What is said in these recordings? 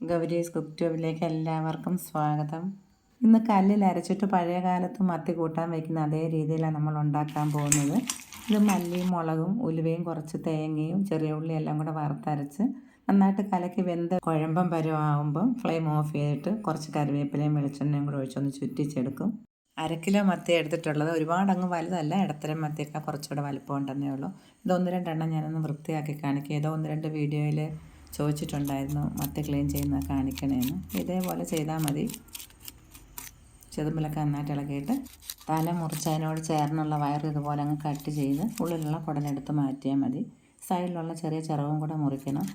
Gowri's cook ട്യൂബിലേക്ക് എല്ലാവർക്കും സ്വാഗതം. ഇന്ന് കല്ലിൽ അരച്ചിട്ട് പഴയ കാലത്ത് മത്തി കൂട്ടാൻ വയ്ക്കുന്ന അതേ രീതിയിലാണ് നമ്മൾ ഉണ്ടാക്കാൻ പോകുന്നത്. ഇത് മല്ലിയും മുളകും ഉലുവയും കുറച്ച് തേങ്ങയും ചെറിയ ഉള്ളി എല്ലാം കൂടെ വറുത്തരച്ച് നന്നായിട്ട് കലക്കി വെന്ത് കുഴമ്പം പരുവാകുമ്പം ഫ്ലെയിം ഓഫ് ചെയ്തിട്ട് കുറച്ച് കറിവേപ്പിലയും വെളിച്ചെണ്ണയും കൂടെ ഒഴിച്ചൊന്ന് ചുറ്റിച്ചെടുക്കും. അര കിലോ മത്തി എടുത്തിട്ടുള്ളത് ഒരുപാട് അങ്ങ് വലുതല്ല ഇടത്തരം മത്തിയൊക്കെ കുറച്ചുകൂടെ വലുപ്പം ഉണ്ടെന്നേ ഉള്ളൂ. ഇത് ഒന്ന് രണ്ടെണ്ണം ഞാനൊന്ന് വൃത്തിയാക്കി കാണിക്കുക ഏതോ ഒന്ന് രണ്ട് വീഡിയോയിൽ ചോദിച്ചിട്ടുണ്ടായിരുന്നു മത്തി ക്ലീൻ ചെയ്യുന്ന കാണിക്കണേന്ന്. ഇതേപോലെ ചെയ്താൽ മതി. ചെതുമ്പിലൊക്കെ നന്നായിട്ട് ഇളകിയിട്ട് തല മുറിച്ചതിനോട് ചേർന്നുള്ള വയർ ഇതുപോലെ അങ്ങ് കട്ട് ചെയ്ത് ഉള്ളിലുള്ള കുടലെടുത്ത് മാറ്റിയാൽ മതി. സൈഡിലുള്ള ചെറിയ ചിറവും കൂടെ മുറിക്കണം.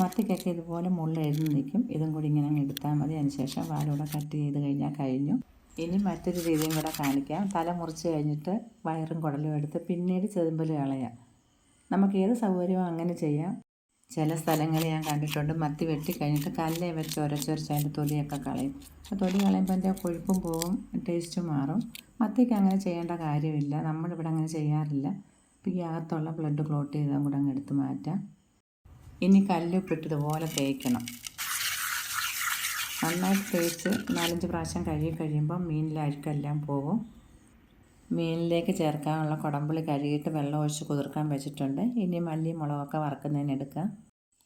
മത്തിക്കൊക്കെ ഇതുപോലെ മുള്ള എഴുതി നിൽക്കും. ഇതും കൂടി ഇങ്ങനെ അങ്ങ് എടുത്താൽ മതി. അതിനുശേഷം വാലൂടെ കട്ട് ചെയ്ത് കഴിഞ്ഞാൽ കഴിഞ്ഞു. ഇനി മറ്റൊരു രീതിയും കൂടെ കാണിക്കാം. തല മുറിച്ച് കഴിഞ്ഞിട്ട് വയറും കുടലും എടുത്ത് പിന്നീട് ചെതുമ്പൽ കളയാം നമുക്ക് ഏത് സൗകര്യവും അങ്ങനെ ചെയ്യാം. ചില സ്ഥലങ്ങളിൽ ഞാൻ കണ്ടിട്ടുണ്ട്. മത്തി വെട്ടി കഴിഞ്ഞിട്ട് കല്ലേ വെച്ച് ഉരച്ചുരച്ച് അതിന്റെ തൊലിയൊക്കെ കളയും. ആ തൊലി കളയുമ്പോൾ അതിന്റെ കൊഴുപ്പും പോവും ടേസ്റ്റും മാറും. മത്തിക്ക് അങ്ങനെ ചെയ്യേണ്ട കാര്യമില്ല. നമ്മളിവിടെ അങ്ങനെ ചെയ്യാറില്ല. അപ്പോൾ ഈ അകത്തുള്ള ബ്ലഡ് ക്ലോട്ട് ചെയ്താൽ കൂടെ അങ്ങ് എടുത്ത് മാറ്റാം. ഇനി കല്ലുപ്പിട്ടതുപോലെ തേക്കണം. നന്നായിട്ട് തേച്ച് നാലഞ്ച് പ്രാവശ്യം കഴുകി കഴിയുമ്പോൾ മീനിലെ അഴുക്കെല്ലാം പോകും. മീനിലേക്ക് ചേർക്കാനുള്ള കുടമ്പുളി കഴുകിയിട്ട് വെള്ളം ഒഴിച്ച് കുതിർക്കാൻ വെച്ചിട്ടുണ്ട്. ഇനി മല്ലി മുളകൊക്കെ വറക്കുന്നതിന് എടുക്കുക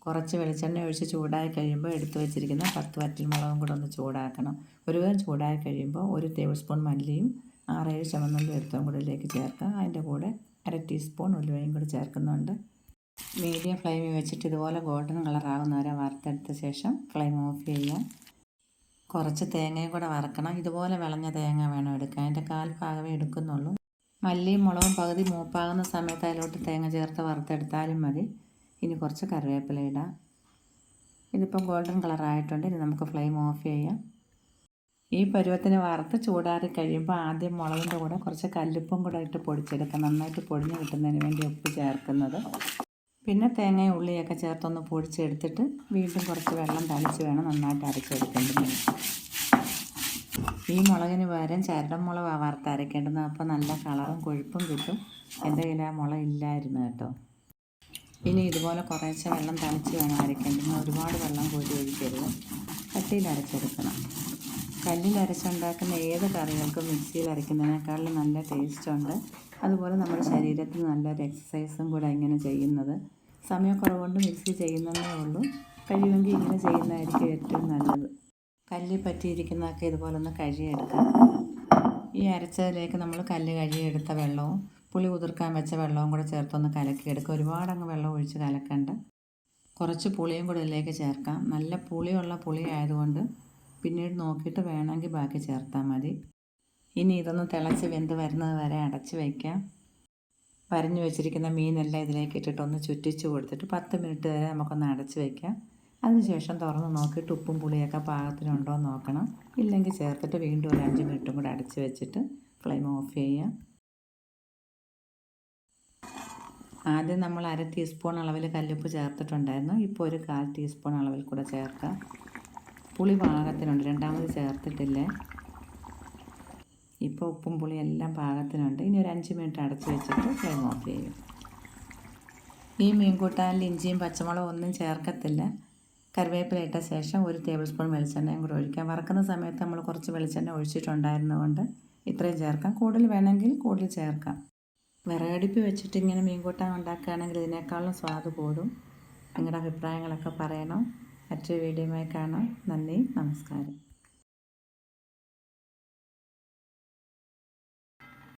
കുറച്ച് വെളിച്ചെണ്ണ ഒഴിച്ച് ചൂടായി കഴിയുമ്പോൾ എടുത്തു വെച്ചിരിക്കുന്ന പത്ത് വറ്റൽ മുളകും കൂടെ ഒന്ന് ചൂടാക്കണം. ഒരുവിധം ചൂടായി കഴിയുമ്പോൾ ഒരു ടേബിൾ സ്പൂൺ മല്ലിയും ആറേഴ് ചുവന്നുള്ളി എടുത്തും കൂടെ ഇതിലേക്ക് ചേർക്കുക അതിന്റെ കൂടെ അര ടീസ്പൂൺ ഉലുവയും കൂടി ചേർക്കുന്നുണ്ട്. മീഡിയം ഫ്ലെയിമിൽ വെച്ചിട്ട് ഇതുപോലെ ഗോൾഡൻ കളറാകുന്നവരെ വറുത്തെടുത്ത ശേഷം ഫ്ലെയിം ഓഫ് ചെയ്യുക കുറച്ച് തേങ്ങയും കൂടെ വറക്കണം. ഇതുപോലെ വിളഞ്ഞ തേങ്ങ വേണം എടുക്കാൻ. അതിന്റെ കാൽ ഭാഗമേ എടുക്കുന്നുള്ളൂ. മല്ലിയും മുളകും പകുതി മൂപ്പാകുന്ന സമയത്ത് അതിലോട്ട് തേങ്ങ ചേർത്ത് വറുത്തെടുത്താലും മതി. ഇനി കുറച്ച് കറിവേപ്പില ഇടാം. ഇതിപ്പം ഗോൾഡൻ കളറായിട്ടുണ്ട് ഇനി നമുക്ക് ഫ്ലെയിം ഓഫ് ചെയ്യാം. ഈ പരുവത്തിന് വറുത്ത് ചൂടാറി കഴിയുമ്പോൾ ആദ്യം മുളകിന്റെ കൂടെ കുറച്ച് കല്ലുപ്പും കൂടെ ഇട്ട് പൊടിച്ചെടുക്കാം. നന്നായിട്ട് പൊടിഞ്ഞ് കിട്ടുന്നതിന് വേണ്ടി ഉപ്പ് ചേർക്കുന്നത്. പിന്നെ തേങ്ങയും ഉള്ളിയൊക്കെ ചേർത്തൊന്ന് പൊടിച്ചെടുത്തിട്ട് വീണ്ടും കുറച്ച് വെള്ളം തളിച്ച് വേണം നന്നായിട്ട് അരച്ചെടുക്കേണ്ടത് ഈ മുളകിന് പകരം ചരടൻ മുളക് വറുത്ത് അരക്കേണ്ടത്. അപ്പോൾ നല്ല കളറും കൊഴുപ്പും കിട്ടും. എന്റെ കയ്യിൽ ആ മുളക് ഇല്ലായിരുന്നു കേട്ടോ. ഇനി ഇതുപോലെ കുറേശ്ശെ വെള്ളം തളിച്ച് വേണം അരക്കേണ്ടത് ഒരുപാട് വെള്ളം കോരി ഒഴിക്കരുത്. കട്ടിയിൽ അരച്ചെടുക്കണം. കല്ലിൽ അരച്ചുണ്ടാക്കുന്ന ഏത് കറികൾക്കും മിക്സിയിൽ അരയ്ക്കുന്നതിനേക്കാളും നല്ല ടേസ്റ്റുണ്ട് അതുപോലെ നമ്മുടെ ശരീരത്തിന് നല്ലൊരു എക്സസൈസും കൂടെ ഇങ്ങനെ ചെയ്യുന്നത്. സമയക്കുറവുകൊണ്ട് മിക്സി ചെയ്യുന്നതേ ഉള്ളൂ. കഴിയുമെങ്കിൽ ഇങ്ങനെ ചെയ്യുന്നതായിരിക്കും ഏറ്റവും നല്ലത്. കല്ലിൽ പറ്റിയിരിക്കുന്നതൊക്കെ ഇതുപോലെ ഒന്ന് കഴുകിയെടുക്കാം. ഈ അരച്ചതിലേക്ക് നമ്മൾ കല്ല് കഴുകിയെടുത്ത വെള്ളവും പുളി കുതിർക്കാൻ വെച്ച വെള്ളവും കൂടെ ചേർത്തൊന്ന് കലക്കിയെടുക്കുക. ഒരുപാട് അങ്ങ് വെള്ളം ഒഴിച്ച് കലക്കണ്ട. കുറച്ച് പുളിയും കൂടെ ഇതിലേക്ക് ചേർക്കാം. നല്ല പുളിയുള്ള പുളി ആയതുകൊണ്ട് പിന്നീട് നോക്കിയിട്ട് വേണമെങ്കിൽ ബാക്കി ചേർത്താൽ മതി. ഇനി ഇതൊന്ന് തിളച്ച് വെന്ത് വരുന്നത് വരെ അടച്ച് വയ്ക്കാം വരഞ്ഞു വെച്ചിരിക്കുന്ന മീനെല്ലാം ഇതിലേക്ക് ഇട്ടിട്ട് ഒന്ന് ചുറ്റിച്ച് കൊടുത്തിട്ട് പത്ത് മിനിറ്റ് വരെ നമുക്കൊന്ന് അടച്ച് വയ്ക്കാം അതിനുശേഷം തുറന്ന് നോക്കിയിട്ട് ഉപ്പും പുളിയൊക്കെ പാകത്തിനുണ്ടോ എന്ന് നോക്കണം. ഇല്ലെങ്കിൽ ചേർത്തിട്ട് വീണ്ടും ഒരു അഞ്ച് മിനിറ്റും കൂടെ അടച്ച് വെച്ചിട്ട് ഫ്ലെയിം ഓഫ് ചെയ്യാം. ആദ്യം നമ്മൾ അര ടീസ്പൂൺ അളവിൽ കല്ലുപ്പ് ചേർത്തിട്ടുണ്ടായിരുന്നു. ഇപ്പോൾ ഒരു കാൽ ടീസ്പൂൺ അളവിൽ കൂടെ ചേർക്കാം. പുളി പാകത്തിനുണ്ട്. രണ്ടാമത് ചേർത്തിട്ടില്ലേ? ഇപ്പോൾ ഉപ്പും പുളിയും എല്ലാം പാകത്തിനുണ്ട്. ഇനി ഒരു അഞ്ച് മിനിറ്റ് അടച്ച് വെച്ചിട്ട് ഫ്ലെയിം ഓഫ് ചെയ്യും. ഈ മീൻ കൂട്ടാനിൽ ഇഞ്ചിയും പച്ചമുളകും ഒന്നും ചേർക്കത്തില്ല. കറിവേപ്പില ഇട്ട ശേഷം ഒരു ടേബിൾ സ്പൂൺ വെളിച്ചെണ്ണയും കൂടെ ഒഴിക്കാം. വറക്കുന്ന സമയത്ത് നമ്മൾ കുറച്ച് വെളിച്ചെണ്ണ ഒഴിച്ചിട്ടുണ്ടായിരുന്നതുകൊണ്ട് ഇത്രയും ചേർക്കാം. കൂടുതൽ വേണമെങ്കിൽ കൂടുതൽ ചേർക്കാം. വിറകടുപ്പ് വെച്ചിട്ട് ഇങ്ങനെ മീൻ കൂട്ടാൻ ഉണ്ടാക്കുകയാണെങ്കിൽ ഇതിനേക്കാളും സ്വാദ് കൂടും. നിങ്ങളുടെ അഭിപ്രായങ്ങളൊക്കെ പറയണം. മറ്റൊരു വീഡിയോയുമായി കാണാം. നന്ദി. നമസ്കാരം.